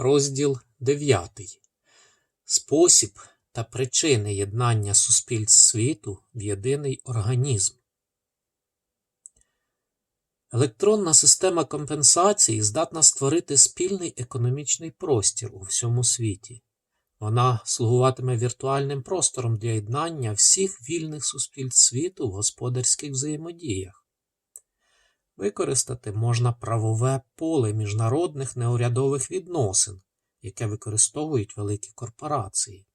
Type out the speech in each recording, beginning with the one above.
Розділ 9. Спосіб та причини єднання суспільств світу в єдиний організм. Електронна система компенсації здатна створити спільний економічний простір у всьому світі. Вона слугуватиме віртуальним простором для єднання всіх вільних суспільств світу в господарських взаємодіях. Використати можна правове поле міжнародних неурядових відносин, яке використовують великі корпорації.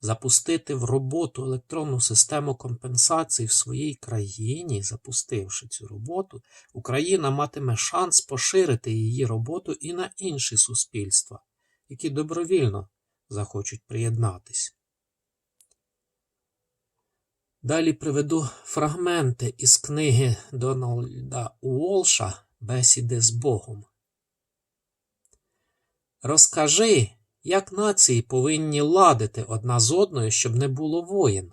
Запустити в роботу електронну систему компенсацій в своїй країні, запустивши цю роботу, Україна матиме шанс поширити її роботу і на інші суспільства, які добровільно захочуть приєднатись. Далі приведу фрагменти із книги Дональда Уолша Бесіди з Богом. Розкажи, як нації повинні ладити одна з одною, щоб не було воєн.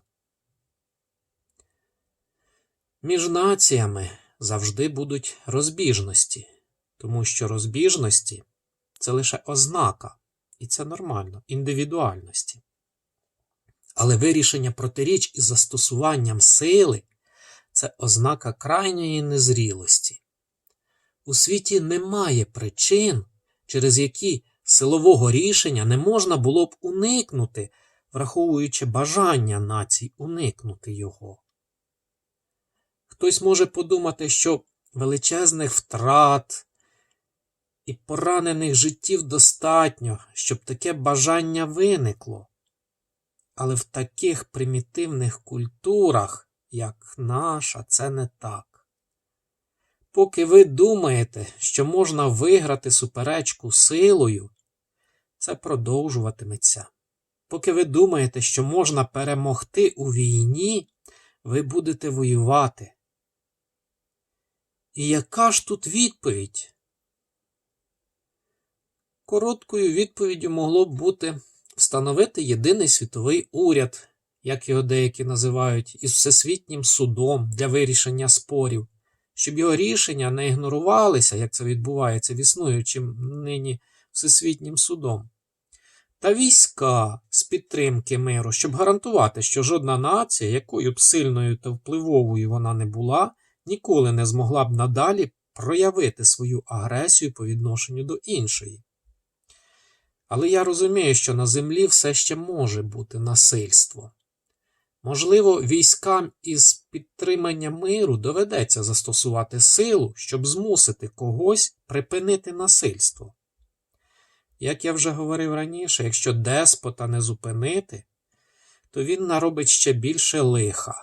Між націями завжди будуть розбіжності, тому що розбіжності це лише ознака, і це нормально, індивідуальності. Але вирішення протиріч із застосуванням сили це ознака крайньої незрілості. У світі немає причин, через які силового рішення не можна було б уникнути, враховуючи бажання націй уникнути його. Хтось може подумати, що величезних втрат і поранених життів достатньо, щоб таке бажання виникло. Але в таких примітивних культурах, як наша, це не так. Поки ви думаєте, що можна виграти суперечку силою, це продовжуватиметься. Поки ви думаєте, що можна перемогти у війні, ви будете воювати. І яка ж тут відповідь? Короткою відповіддю могло б бути встановити єдиний світовий уряд, як його деякі називають, із всесвітнім судом для вирішення спорів, щоб його рішення не ігнорувалися, як це відбувається в існуючим нині всесвітнім судом. Та війська з підтримки миру, щоб гарантувати, що жодна нація, якою б сильною та впливовою вона не була, ніколи не змогла б надалі проявити свою агресію по відношенню до іншої. Але я розумію, що на землі все ще може бути насильство. Можливо, військам із підтримання миру доведеться застосувати силу, щоб змусити когось припинити насильство. Як я вже говорив раніше, якщо деспота не зупинити, то він наробить ще більше лиха.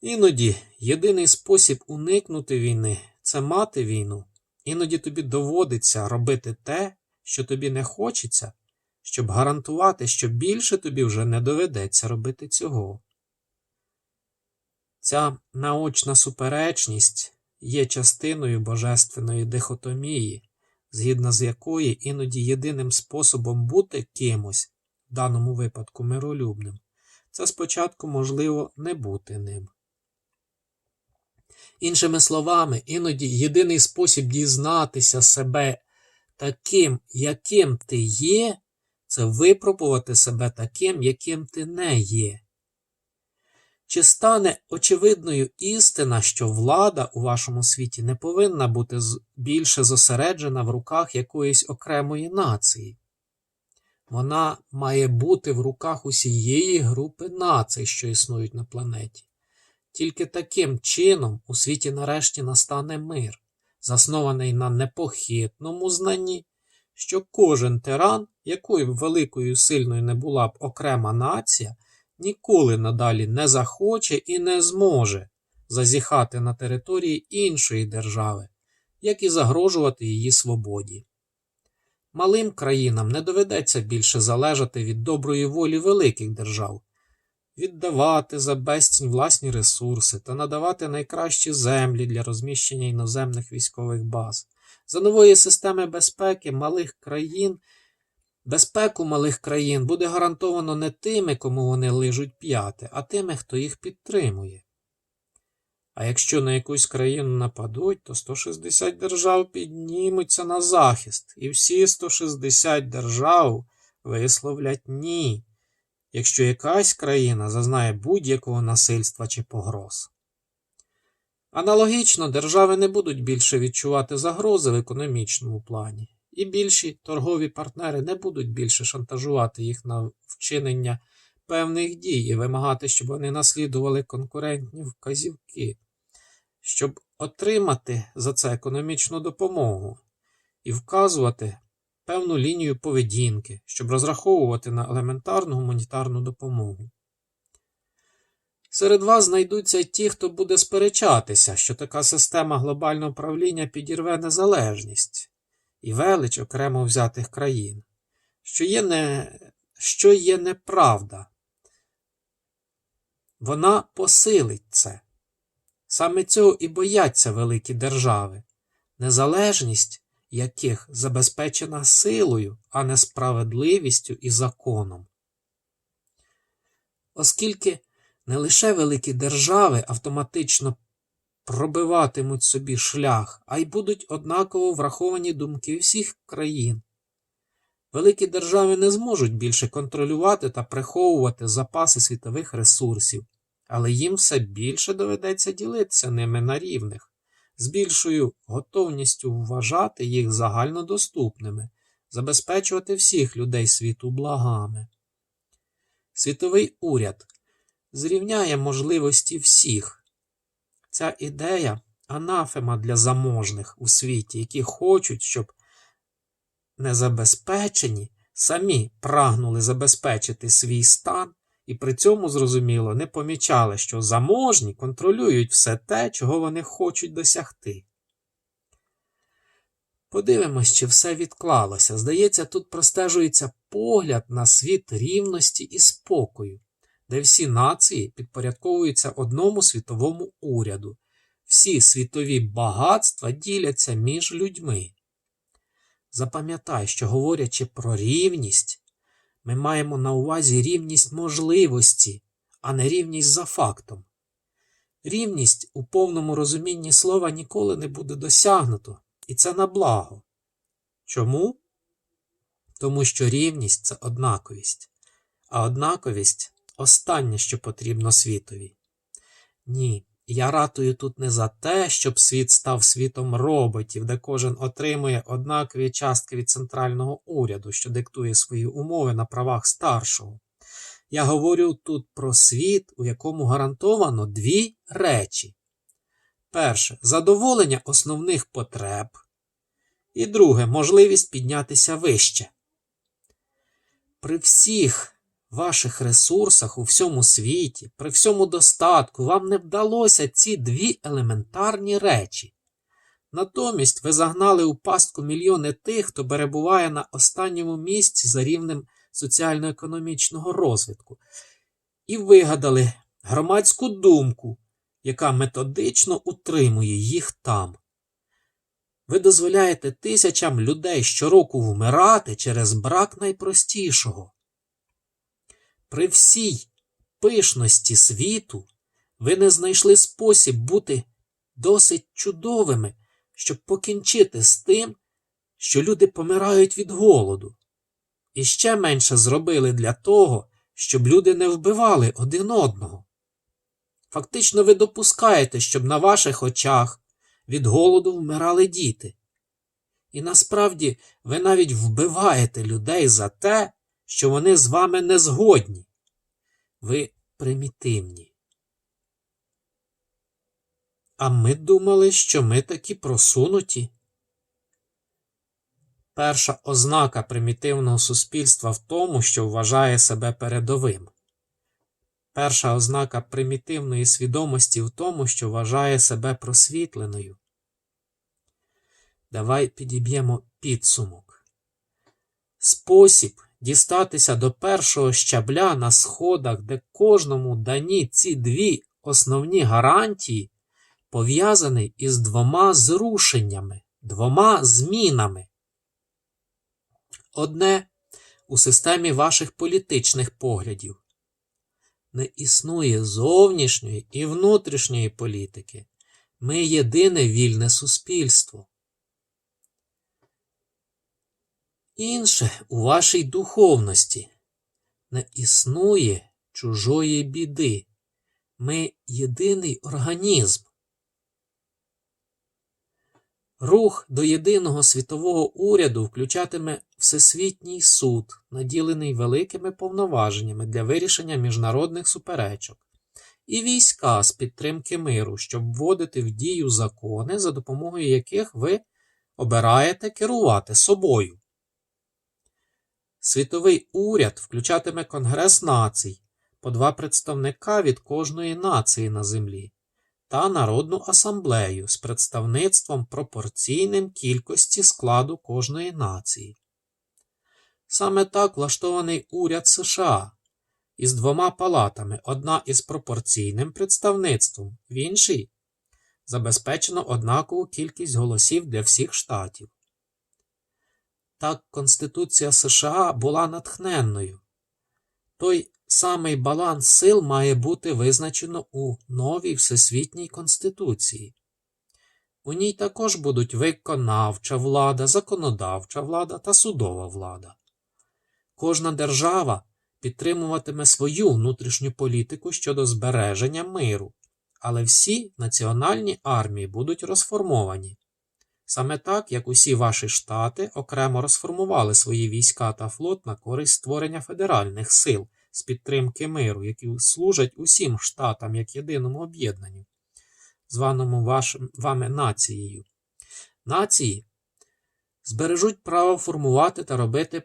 Іноді єдиний спосіб уникнути війни це мати війну. Іноді тобі доводиться робити те, що тобі не хочеться, щоб гарантувати, що більше тобі вже не доведеться робити цього. Ця наочна суперечність є частиною божественної дихотомії, згідно з якої іноді єдиним способом бути кимось, в даному випадку миролюбним, це спочатку можливо не бути ним. Іншими словами, іноді єдиний спосіб дізнатися себе таким, яким ти є, це випробувати себе таким, яким ти не є. Чи стане очевидною істина, що влада у вашому світі не повинна бути більше зосереджена в руках якоїсь окремої нації? Вона має бути в руках усієї групи націй, що існують на планеті. Тільки таким чином у світі нарешті настане мир, заснований на непохитному знанні, що кожен тиран, якою б великою сильною не була б окрема нація, ніколи надалі не захоче і не зможе зазіхати на території іншої держави, як і загрожувати її свободі. Малим країнам не доведеться більше залежати від доброї волі великих держав, віддавати за безцінь власні ресурси та надавати найкращі землі для розміщення іноземних військових баз. За нової системи безпеки малих країн Безпеку малих країн буде гарантовано не тими, кому вони лижуть п'яти, а тими, хто їх підтримує. А якщо на якусь країну нападуть, то 160 держав піднімуться на захист, і всі 160 держав висловлять ні, якщо якась країна зазнає будь-якого насильства чи погроз. Аналогічно, держави не будуть більше відчувати загрози в економічному плані, і більші торгові партнери не будуть більше шантажувати їх на вчинення певних дій і вимагати, щоб вони наслідували конкурентні вказівки, щоб отримати за це економічну допомогу і вказувати певну лінію поведінки, щоб розраховувати на елементарну гуманітарну допомогу. Серед вас знайдуться ті, хто буде сперечатися, що така система глобального правління підірве незалежність і велич окремо взятих країн, що є, не, що є неправда. Вона посилить це. Саме цього і бояться великі держави, незалежність яких забезпечена силою, а не справедливістю і законом. Оскільки не лише великі держави автоматично пробиватимуть собі шлях, а й будуть однаково враховані думки всіх країн. Великі держави не зможуть більше контролювати та приховувати запаси світових ресурсів, але їм все більше доведеться ділитися ними на рівних, з більшою готовністю вважати їх загальнодоступними, забезпечувати всіх людей світу благами. Світовий уряд зрівняє можливості всіх. Ця ідея анафема для заможних у світі, які хочуть, щоб незабезпечені самі прагнули забезпечити свій стан, і при цьому, зрозуміло, не помічали, що заможні контролюють все те, чого вони хочуть досягти. Подивимось, чи все відклалося. Здається, тут простежується погляд на світ рівності і спокою, де всі нації підпорядковуються одному світовому уряду, всі світові багатства діляться між людьми. Запам'ятай, що говорячи про рівність, ми маємо на увазі рівність можливості, а не рівність за фактом. Рівність у повному розумінні слова ніколи не буде досягнуто, і це на благо. Чому? Тому що рівність це однаковість, а однаковість останнє, що потрібно світові. Ні, я ратую тут не за те, щоб світ став світом роботів, де кожен отримує однакові частки від центрального уряду, що диктує свої умови на правах старшого. Я говорю тут про світ, у якому гарантовано дві речі: перше задоволення основних потреб, і друге можливість піднятися вище. При всіх ваших ресурсах у всьому світі, при всьому достатку, вам не вдалося ці дві елементарні речі. Натомість ви загнали у пастку мільйони тих, хто перебуває на останньому місці за рівнем соціально-економічного розвитку, і вигадали громадську думку, яка методично утримує їх там. Ви дозволяєте тисячам людей щороку вмирати через брак найпростішого. При всій пишності світу ви не знайшли спосіб бути досить чудовими, щоб покінчити з тим, що люди помирають від голоду, і ще менше зробили для того, щоб люди не вбивали один одного. Фактично, ви допускаєте, щоб на ваших очах від голоду вмирали діти. І насправді ви навіть вбиваєте людей за те, що вони з вами не згодні. Ви примітивні. А ми думали, що ми такі просунуті. Перша ознака примітивного суспільства в тому, що вважає себе передовим. Перша ознака примітивної свідомості в тому, що вважає себе просвітленою. Давай підіб'ємо підсумок. Спосіб дістатися до першого щабля на сходах, де кожному дані ці дві основні гарантії, пов'язаний із двома зрушеннями, двома змінами. Одне у системі ваших політичних поглядів. Не існує зовнішньої і внутрішньої політики, Ми єдине вільне суспільство. Інше у вашій духовності не існує чужої біди. Ми єдиний організм. Рух до єдиного світового уряду включатиме Всесвітній суд, наділений великими повноваженнями для вирішення міжнародних суперечок, і війська з підтримки миру, щоб вводити в дію закони, за допомогою яких ви обираєте керувати собою. Світовий уряд включатиме Конгрес націй, по два представника від кожної нації на землі та Народну асамблею з представництвом пропорційним кількості складу кожної нації. Саме так влаштований уряд США із двома палатами, одна із пропорційним представництвом, в іншій забезпечено однакову кількість голосів для всіх штатів. Так Конституція США була натхненною. Той самий баланс сил має бути визначено у новій Всесвітній Конституції. У ній також будуть виконавча влада, законодавча влада та судова влада. Кожна держава підтримуватиме свою внутрішню політику щодо збереження миру, але всі національні армії будуть розформовані. Саме так, як усі ваші штати окремо розформували свої війська та флот на користь створення федеральних сил з підтримки миру, які служать усім штатам як єдиному об'єднанню, званому вашим, вами нацією. Нації збережуть право формувати та робити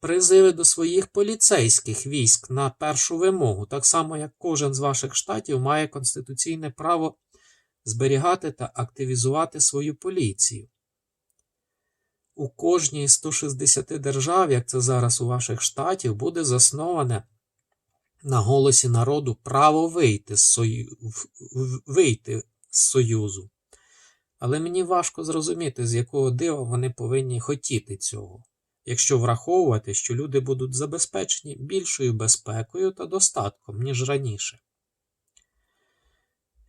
призиви до своїх поліцейських військ на першу вимогу, так само як кожен з ваших штатів має конституційне право зберігати та активізувати свою поліцію. У кожній з 160 держав, як це зараз у ваших штатів, буде засноване на голосі народу право вийти з, сою... вийти з Союзу. Але мені важко зрозуміти, з якого дива вони повинні хотіти цього, якщо враховувати, що люди будуть забезпечені більшою безпекою та достатком, ніж раніше.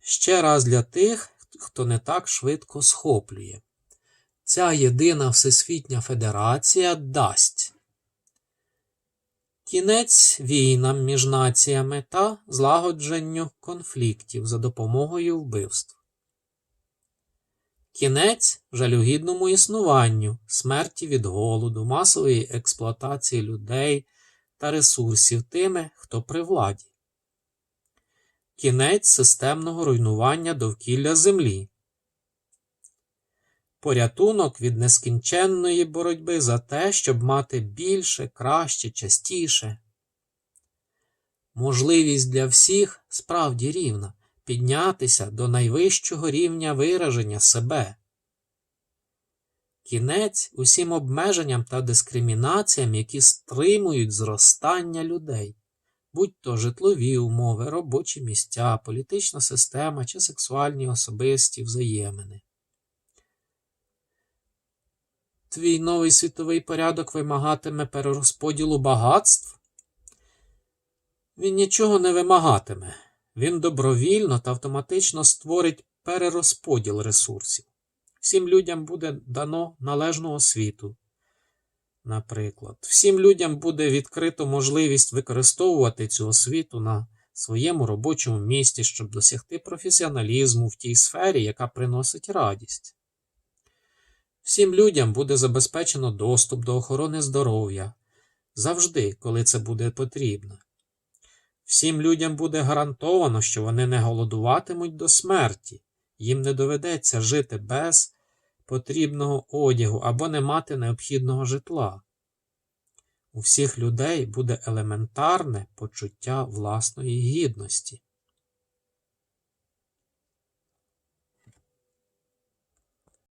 Ще раз для тих, хто не так швидко схоплює. Ця єдина Всесвітня Федерація дасть кінець війнам між націями та злагодженню конфліктів за допомогою вбивств. Кінець жалюгідному існуванню, смерті від голоду, масової експлуатації людей та ресурсів тими, хто при владі. Кінець системного руйнування довкілля Землі. Порятунок від нескінченної боротьби за те, щоб мати більше, краще, частіше. Можливість для всіх справді рівна піднятися до найвищого рівня вираження себе. Кінець усім обмеженням та дискримінаціям, які стримують зростання людей, будь то житлові умови, робочі місця, політична система чи сексуальні особисті взаємини. Твій новий світовий порядок вимагатиме перерозподілу багатств? Він нічого не вимагатиме. Він добровільно та автоматично створить перерозподіл ресурсів. Всім людям буде дано належну освіту. Наприклад, всім людям буде відкрито можливість використовувати цю освіту на своєму робочому місці, щоб досягти професіоналізму в тій сфері, яка приносить радість. Всім людям буде забезпечено доступ до охорони здоров'я завжди, коли це буде потрібно. Всім людям буде гарантовано, що вони не голодуватимуть до смерті, їм не доведеться жити без потрібного одягу або не мати необхідного житла. У всіх людей буде елементарне почуття власної гідності.